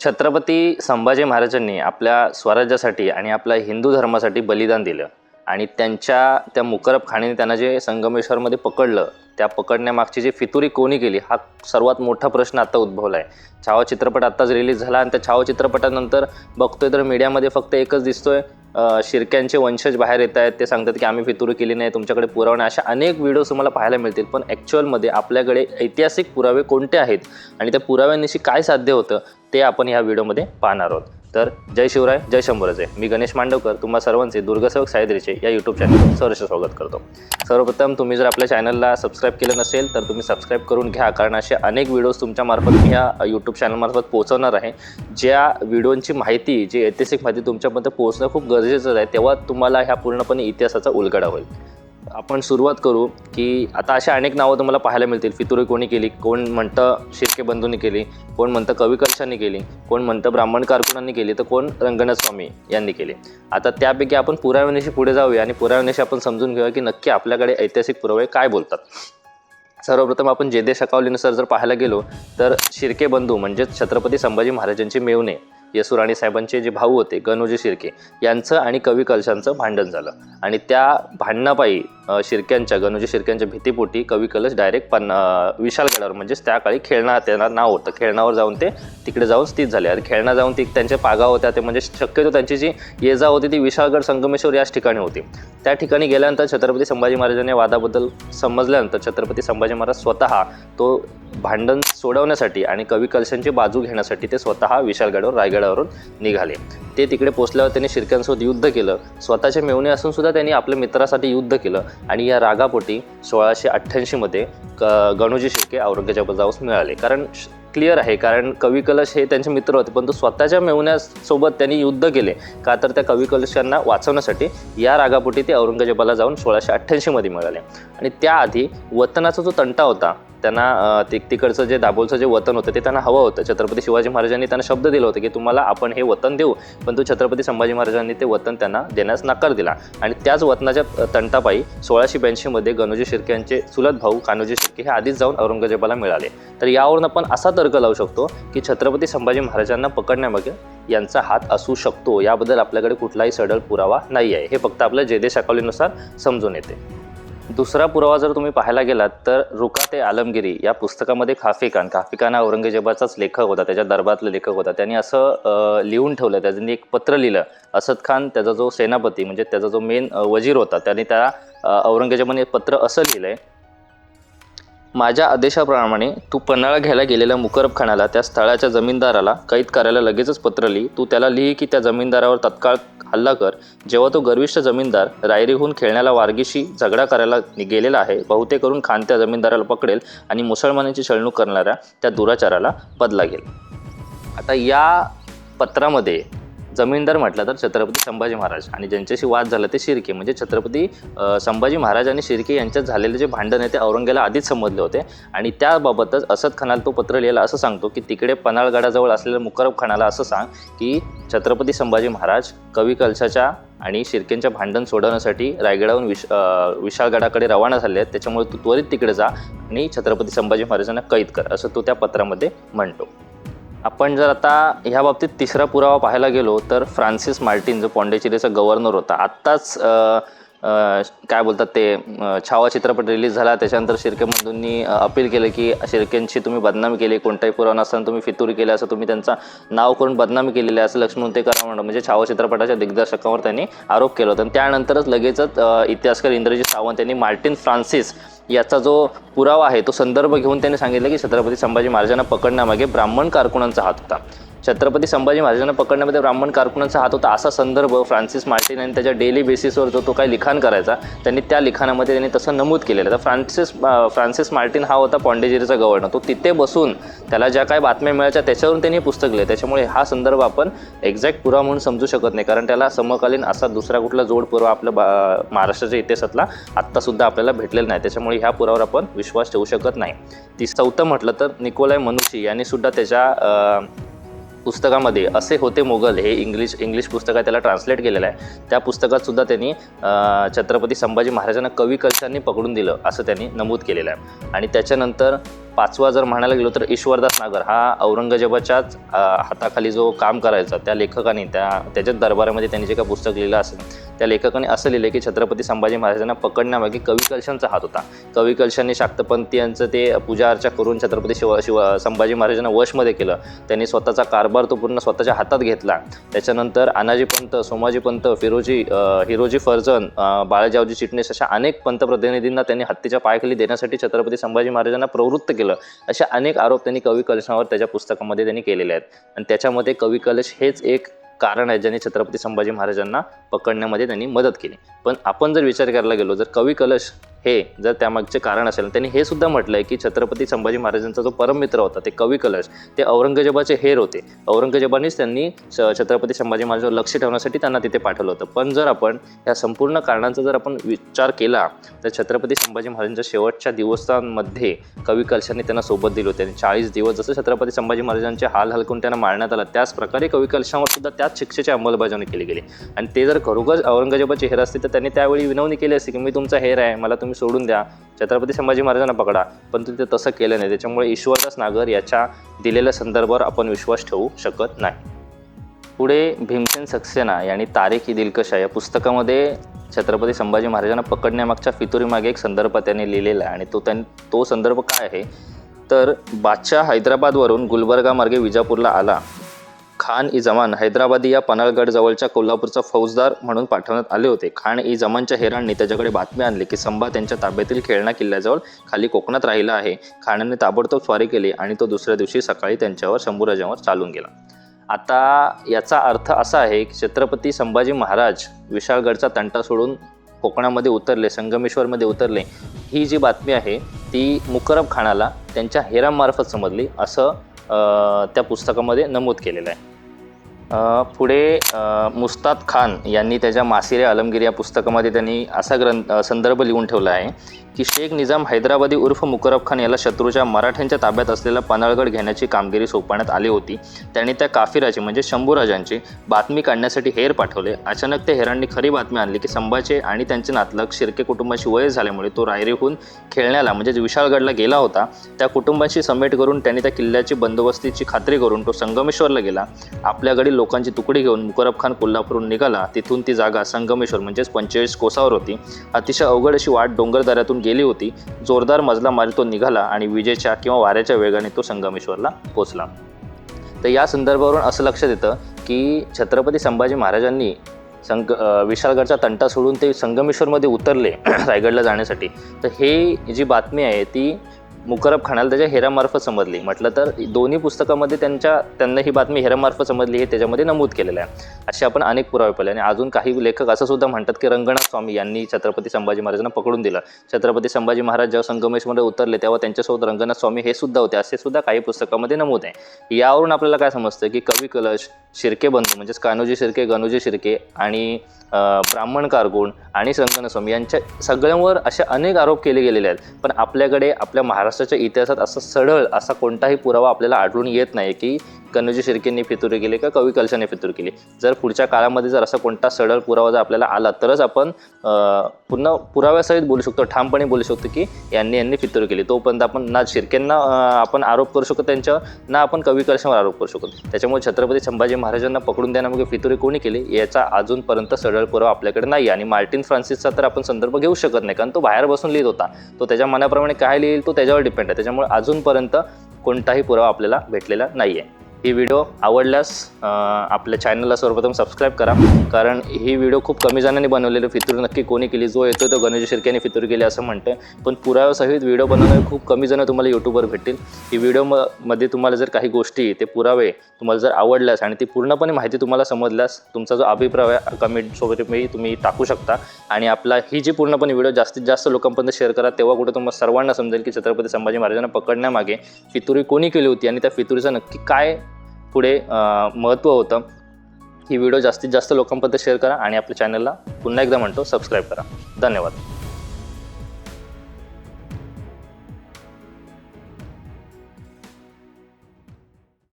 छत्रपती संभाजी महाराजांनी आपल्या स्वराज्यासाठी आणि आपल्या हिंदू धर्मासाठी बलिदान दिलं. आणि त्यांच्या त्या मुकरब खाणीने त्यांना जे संगमेश्वरमध्ये पकडलं त्या पकडण्यामागची जी फितुरी कोणी केली हा सर्वात मोठा प्रश्न आता उद्भवला आहे छावा चित्रपट आत्ताच रिलीज झाला आणि त्या छावा चित्रपटानंतर बघतोय तर मीडियामध्ये फक्त एकच दिसतोय शिरक्यांचे शिर्क्यांचे वंशज बाहेर येत आहेत ते सांगतात की आम्ही फितुरी केली नाही तुमच्याकडे पुरावे नाही. अशा अनेक व्हिडिओज तुम्हाला पाहायला मिळतील पण ॲक्च्युअलमध्ये आपल्याकडे ऐतिहासिक पुरावे कोणते आहेत? आणि त्या पुराव्यांनिशी काय साध्य होतं? ते आपण ह्या व्हिडिओमध्ये पाहणार आहोत. तर जय शिवराय जय शंभूराजे. मी गणेश मांडवकर तुम्हा सर्वांचे दुर्गसेवक सायद्रीचे या यूट्यूब चॅनलवर सहर्ष स्वागत करतो. सर्वप्रथम तुम्ही जर आपल्या चॅनलला सबस्क्राईब केलं नसेल तर तुम्ही सबस्क्राईब करून घ्या कारण असे अनेक व्हिडिओज तुमच्यामार्फत मी या यूट्यूब चॅनलमार्फत पोहोचवणार आहे. ज्या व्हिडिओंची माहिती जी ऐतिहासिक माहिती तुमच्यापर्यंत पोहोचणं खूप गरजेचं आहे तेव्हा तुम्हाला ह्या पूर्णपणे इतिहासाचा उलगडा होईल. आपण सुरुवात करू की आता अशा अनेक नावं तुम्हाला पाहायला मिळतील. फितुरी कोणी केली? कोण म्हणतं शिर्के बंधूंनी केली? कोण म्हणतं कवी कलशांनी केली? कोण म्हणतं ब्राह्मण कारकुनांनी केली? तर कोण रंगनाथ स्वामी यांनी केली? आता त्यापैकी आपण पुराव्यानिशी पुढे जाऊया आणि पुराव्यानिशी आपण समजून घेऊया की नक्की आपल्याकडे ऐतिहासिक पुरावे काय बोलतात. सर्वप्रथम आपण जे दे शकावलीनुसार जर पाहायला गेलो तर शिर्के बंधू म्हणजेच छत्रपती संभाजी महाराजांचे मेवणे येसुराणी साहेबांचे जे भाऊ होते गणोजी शिर्के यांचं आणि कवी कलशांचं भांडण झालं. आणि त्या भांडणापायी शिर्क्यांच्या गणूजी शिर्क्यांच्या भीतीपोटी कवी कलश डायरेक्ट पन्ना विशालगडावर म्हणजेच त्या काळी खेळणा त्यांना नाव होतं. खेळणावर जाऊन ते तिकडे जाऊन स्थित झाले. आणि खेळणा जाऊन ती त्यांच्या पागा होत्या. ते म्हणजे शक्यतो त्यांची जी ये जा होती ती विशाळगड संगमेश्वर याच ठिकाणी होती. त्या ठिकाणी गेल्यानंतर छत्रपती संभाजी महाराजांनी वादाबद्दल समजल्यानंतर छत्रपती संभाजी महाराज स्वतः तो भांडण सोडवण्यासाठी आणि कवी कलशांची बाजू घेण्यासाठी ते स्वतः विशालगडावर रायगडावरून निघाले. ते तिकडे पोचल्यावर त्यांनी शिर्क्यांसोबत युद्ध केलं. स्वतःचे मेवणे असून सुद्धा त्यांनी आपल्या मित्रासाठी युद्ध केलं. आणि या रागापोटी सोळाशे अठ्ठ्याऐंशीमध्ये क गणोजी शिर्के औरंगजेबाजाऊस मिळाले. कारण क्लिअर आहे कारण कवी कलश हे त्यांचे मित्र होते परंतु स्वतःच्या मेवण्यासोबत त्यांनी युद्ध केले का तर त्या कवी कलशांना वाचवण्यासाठी या रागापोटी ते औरंगजेबाला जाऊन सोळाशे अठ्ठ्याऐंशीमध्ये मिळाले. आणि त्याआधी वतनाचा जो तंटा होता त्यांना ते तिकडचं जे दाभोलचं जे वतन होतं ते त्यांना हवं होतं. छत्रपती शिवाजी महाराजांनी त्यांना शब्द दिला होता की तुम्हाला आपण हे वतन देऊ परंतु छत्रपती संभाजी महाराजांनी ते वतन त्यांना देण्यास नकार दिला. आणि त्याच वतनाच्या अं, तंटापायी सोळाशे ब्याऐंशीमध्ये गणोजी शिर्के यांचे चुलत भाऊ कान्होजी शिर्के हे आधीच जाऊन औरंगजेबाला मिळाले. तर यावरून आपण असा तर्क लावू शकतो की छत्रपती संभाजी महाराजांना पकडण्यामागे यांचा हात असू शकतो. याबद्दल आपल्याकडे कुठलाही सडळ पुरावा नाही आहे हे फक्त आपल्या जयदेश शाकावलीनुसार समजून येते. दुसरा पुरावा जर तुम्ही पाहायला गेलात तर रुकाते आलमगिरी या पुस्तकामध्ये खाफी खान खाफी खान हा औरंगजेबाचाच लेखक होता त्याच्या दरबारातला लेखक होता. त्यांनी असं लिहून ठेवलं त्यांनी एक पत्र लिहिलं असद खान त्याचा जो सेनापती म्हणजे त्याचा जो मेन वजीर होता त्याने त्या औरंगजेबाने पत्र असं लिहिलं आहे माझ्या आदेशाप्रमाणे तू पन्हाळा घ्यायला गेलेल्या मुकरब खानाला त्या स्थळाच्या जमीनदाराला कैद करायला लगेचच पत्र लिही. तू त्याला लिही की त्या जमीनदारावर तत्काळ हल्ला कर. जेव्हा तो गर्विष्ठ जमीनदार रायरीहून खेळण्याला वारगीशी झगडा करायला गेलेला आहे बहुते करून खान त्या जमीनदाराला पकडेल आणि मुसलमानांची छळणूक करणाऱ्या त्या दुराचाराला बदला घेईल. आता या पत्रामध्ये जमीनदार म्हटलं तर छत्रपती संभाजी महाराज. आणि ज्यांच्याशी वाद झाला ते शिर्के. म्हणजे छत्रपती संभाजी महाराज आणि शिर्के यांच्यात झालेले जे भांडण आहे ते औरंगेला आधीच समजले होते. आणि त्याबाबतच असद खानाला तो पत्र लिहिला असं सांगतो की तिकडे पन्हाळगडाजवळ असलेल्या मुकरब खानाला असं सांग की छत्रपती संभाजी महाराज कवी कलशाच्या आणि शिर्केंच्या भांडण सोडवण्यासाठी रायगडाहून विश विशाळगडाकडे रवाना झाले आहेत. त्याच्यामुळे तू त्वरित तिकडे जा आणि छत्रपती संभाजी महाराजांना कैद कर असं तो त्या पत्रामध्ये म्हणतो. आपण जर आता ह्या बाबतीत तिसरा पुरावा पाहायला गेलो तर फ्रान्सिस मार्टिन जो पॉंडेचेरीचा गव्हर्नर होता आत्ताच काय बोलतात ते छावा चित्रपट रिलीज झाला त्याच्यानंतर शिर्के बंधूंनी अपील केलं की शिर्केंची तुम्ही बदनामी केली कोणताही पुरावा नसताना तुम्ही फितूर केले असं तुम्ही त्यांचा नाव करून बदनामी केलेली असं लक्ष्मण ते करा म्हणून म्हणजे छावा चित्रपटाच्या दिग्दर्शकावर त्यांनी आरोप केला होता. आणि त्यानंतरच लगेचच इतिहासकार इंद्रजीत सावंत यांनी मार्टिन फ्रान्सिस याचा जो पुरावा आहे तो संदर्भ घेऊन त्यांनी सांगितलं की छत्रपती संभाजी महाराजांना पकडण्यामागे ब्राह्मण कारकुनांचा हात होता. छत्रपती संभाजी महाराजांना पकडण्यामध्ये ब्राह्मण कारकुनांचा हात होता. असा संदर्भ फ्रान्सिस मार्टिन यांनी त्याच्या डेली बेसिसवर जो तो काही लिखाण करायचा त्यांनी त्या लिखाणामध्ये त्यांनी तसं नमूद केलेलं तर फ्रान्सिस फ्रान्सिस मार्टिन हा होता पॉंडेचेरीचा गव्हर्नर तो तिथे बसून त्याला ज्या काही बातम्या मिळायच्या त्याच्यावरून त्यांनी पुस्तक लिहिलं. त्याच्यामुळे हा संदर्भ आपण एक्झॅक्ट पुरावा म्हणून समजू शकत नाही. कारण त्याला समकालीन असा दुसरा कुठला जोड पुरावा आपल्या बा महाराष्ट्राच्या इतिहासातला आत्तासुद्धा आपल्याला भेटलेला नाही. त्याच्यामुळे ह्या पुरावर आपण विश्वास ठेवू शकत नाही. ती चौथं म्हटलं तर निकोलाय मनुषी यांनी सुद्धा त्याच्या पुस्तकामध्ये असे होते मोगल हे इंग्लिश इंग्लिश पुस्तक आहे त्याला ट्रान्सलेट केलेलं आहे. त्या पुस्तकात सुद्धा त्यांनी छत्रपती संभाजी महाराजांना कवी कलशांनी पकडून दिलं असं त्यांनी नमूद केलेलं आहे. आणि त्याच्यानंतर पाचवा जर म्हणायला गेलो तर ईश्वरदास नागर हा औरंगजेबाच्याच हाताखाली जो काम करायचा त्या लेखकाने त्या त्याच्याच दरबारामध्ये त्यांनी जे काही पुस्तक लिहिलं असेल त्या लेखकाने असं लिहिलं की छत्रपती संभाजी महाराजांना पकडण्यामागे कवी कलशांचा हात होता. कवी कलशांनी यांचं ते पूजा अर्चा करून छत्रपती शिव शिव संभाजी महाराजांना वशमध्ये केलं. त्यांनी स्वतःचा कारभार तो पूर्ण स्वतःच्या हातात घेतला. त्याच्यानंतर अनाजी पंत सोमाजी पंत फिरोजी हिरोजी फर्जन बाळाजावजी चिटणीस अशा अनेक पंतप्रतिनिधींना त्यांनी हत्तीच्या पायाखाली देण्यासाठी छत्रपती संभाजी महाराजांना प्रवृत्त केलं. असे अनेक आरोप त्यांनी कवी कलशावर त्याच्या पुस्तकामध्ये त्यांनी केलेले आहेत. आणि त्याच्यामध्ये कवी कलश हेच एक कारण आहे ज्याने छत्रपती संभाजी महाराजांना पकडण्यामध्ये त्यांनी मदत केली. पण आपण जर विचार करायला गेलो जर कवी कलश हे जर त्यामागचे कारण असेल त्यांनी हे सुद्धा म्हटलं आहे की छत्रपती संभाजी महाराजांचा जो परममित्र होता ते कवी कलश ते औरंगजेबाचे हेर होते. औरंगजेबानेच त्यांनी छत्रपती संभाजी महाराजांवर लक्ष ठेवण्यासाठी त्यांना तिथे पाठवलं होतं. पण जर आपण या संपूर्ण कारणांचा जर आपण विचार केला तर छत्रपती संभाजी महाराजांच्या शेवटच्या दिवसांमध्ये कवी कलशांनी त्यांना सोबत दिली होती. आणि चाळीस दिवस जसं छत्रपती संभाजी महाराजांचे हाल हलकून त्यांना मारण्यात आला त्याच प्रकारे कवी कलशांवर सुद्धा त्याच शिक्षेची अंमलबजावणी केली गेली. आणि ते जर खरोखर औरंगजेबाचे हेर असते तर त्यांनी त्यावेळी विनवणी केली असती की मी तुमचा हेर आहे मला तुम्ही सोडून द्या. छत्रपती संभाजी महाराजांना पकडा. पण ते तसं केलं नाही. त्याच्यामुळे ईश्वरदास नागर याच्या दिलेल्या संदर्भावर आपण विश्वास ठेवू शकत नाही. पुढे भीमसेन सक्सेना यांनी तारेक ही दिलकशा या पुस्तकामध्ये छत्रपती संभाजी महाराजांना पकडण्यामागच्या फितुरीमागे एक संदर्भ त्यांनी लिहिलेला आहे. आणि तो त्यां तो संदर्भ काय आहे? तर बादशाह हैदराबादवरून गुलबर्गामार्गे विजापूरला आला. खान ई जमान हैदराबादी या पनाळगडजवळच्या कोल्हापूरचा फौजदार म्हणून पाठवण्यात आले होते. खान ई जमानच्या हेरांनी त्याच्याकडे बातमी आणली की संभा त्यांच्या ताब्यातील खेळणा किल्ल्याजवळ खाली कोकणात राहिला आहे. खानाने ताबडतोब स्वारी केली आणि तो दुसऱ्या दिवशी सकाळी त्यांच्यावर शंभूराजांवर चालून गेला. आता याचा अर्थ असा आहे की छत्रपती संभाजी महाराज विशाळगडचा तंटा सोडून कोकणामध्ये उतरले संगमेश्वरमध्ये उतरले. ही जी बातमी आहे ती मुकरब खानाला त्यांच्या हेरामार्फत समजली. असं त्या पुस्तकामध्ये नमूद केलेलं आहे. पुढे मुस्ताद खान यांनी त्याच्या मासिरे आलमगिरी या पुस्तकामध्ये त्यांनी असा ग्रंथ संदर्भ लिहून ठेवला आहे की शेख निजाम हैदराबादी उर्फ मुकरब खान याला शत्रूच्या मराठ्यांच्या ताब्यात असलेला पनाळगड घेण्याची कामगिरी सोपवण्यात आली होती. त्यांनी त्या काफिराची म्हणजे शंभूराजांची बातमी काढण्यासाठी हेर पाठवले. अचानक त्या हेरांनी खरी बातमी आणली की संभाचे आणि त्यांचे नातलग शिर्के कुटुंबाशी वय झाल्यामुळे तो रायरीहून खेळण्याला म्हणजेच विशाळगडला गेला होता. त्या कुटुंबाशी समेट करून त्यांनी त्या किल्ल्याची बंदोबस्तीची खात्री करून तो संगमेश्वरला गेला. आपल्याकडील लोकांची तुकडी घेऊन मुकरब खान कोल्हापूरहून निघाला. तिथून ती जागा संगमेश्वर म्हणजेच पंचेचाळीस कोसावर होती. अतिशय अवघड अशी वाट डोंगरदऱ्यातून गेली होती. जोरदार मजला मारी तो निघाला आणि विजेच्या किंवा वाऱ्याच्या वेगाने तो संगमेश्वरला पोचला तर या संदर्भावरून असं लक्षात येतं की छत्रपती संभाजी महाराजांनी संग विशालगडचा विशाळगडचा तंटा सोडून ते संगमेश्वरमध्ये उतरले रायगडला जाण्यासाठी. तर हे जी बातमी आहे ती मुकरब खानाला त्याच्या हेरामार्फत समजली. म्हटलं तर दोन्ही पुस्तकामध्ये त्यांच्या त्यांना ही बातमी हेरामार्फत समजली हे त्याच्यामध्ये नमूद केलेलं आहे. असे आपण अनेक पुरावे पाहिले आणि अजून काही लेखक असं सुद्धा म्हणतात की रंगनाथ स्वामी यांनी छत्रपती संभाजी महाराजांना पकडून दिलं. छत्रपती संभाजी महाराज जेव्हा संगमेशमध्ये उतरले तेव्हा त्यांच्यासोबत रंगनाथ स्वामी हे सुद्धा होते. असे सुद्धा काही पुस्तकामध्ये नमूद आहे. यावरून आपल्याला काय समजतं की कवी कलश शिर्के बंधू म्हणजेच कान्होजी शिर्के गणोजी शिर्के आणि ब्राह्मण कारगुण आणि रंगनाथ स्वामी यांच्या सगळ्यांवर असे अनेक आरोप केले गेलेले आहेत. पण आपल्याकडे आपल्या महाराष्ट्राच्या इतिहासात असा सढळ असा कोणताही पुरावा आपल्याला आढळून येत नाही की कन्नोजी शिर्केंनी फितुरी केली का कवी कलशाने फितूर केली? जर पुढच्या काळामध्ये जर असा कोणता सडळ पुरावा जर आपल्याला आला तरच आपण पुन्हा पुराव्यासहित बोलू शकतो ठामपणे बोलू शकतो की यांनी यांनी फितूर केली. तोपर्यंत आपण ना शिर्केंना आपण आरोप करू शकतो त्यांच्यावर ना आपण कवी कलशावर आरोप करू शकतो. त्याच्यामुळे छत्रपती संभाजी महाराजांना पकडून देण्यामागे फितुरी कोणी केली? याचा अजूनपर्यंत सडळ पुरावा आपल्याकडे नाही आणि मार्टिन फ्रान्सिसचा तर आपण संदर्भ घेऊ शकत नाही कारण तो बाहेर बसून लिहित होता. तो त्याच्या मनाप्रमाणे काय लिहिल तो त्याच्यावर डिपेंड आहे. त्याच्यामुळे अजूनपर्यंत कोणताही पुरावा आपल्याला भेटलेला नाही आहे ही व्हिडिओ आवडल्यास आपल्या चॅनलला सर्वप्रथम सबस्क्राईब करा. कारण ही व्हिडिओ खूप कमी जणांनी बनवलेली फितूर नक्की कोणी केली? जो येतो तो गणेश शिर्केने फितूर केली असं म्हणतोय. पण पुराव्यासहित व्हिडिओ बनवणारे खूप कमी जण तुम्हाला यूट्यूबवर भेटतील. ही व्हिडिओ म मध्ये तुम्हाला जर काही गोष्टी ते पुरावे तुम्हाला जर आवडल्यास आणि ती पूर्णपणे माहिती तुम्हाला समजल्यास तुमचा जो अभिप्राय आहे कमेंट सोबत मी तुम्ही टाकू शकता. आणि आपला ही जी पूर्णपणे व्हिडिओ जास्तीत जास्त लोकांपर्यंत शेअर करा तेव्हा कुठे तुम्हाला सर्वांना समजेल की छत्रपती संभाजी महाराजांना पकडण्यामागे फितुरी कोणी केली होती आणि त्या फितुरीचा नक्की काय पुढे महत्त्व होतं. ही व्हिडिओ जास्तीत जास्त लोकांपर्यंत शेअर करा आणि आपल्या चॅनलला पुन्हा एकदा म्हणतो सबस्क्राईब करा. धन्यवाद.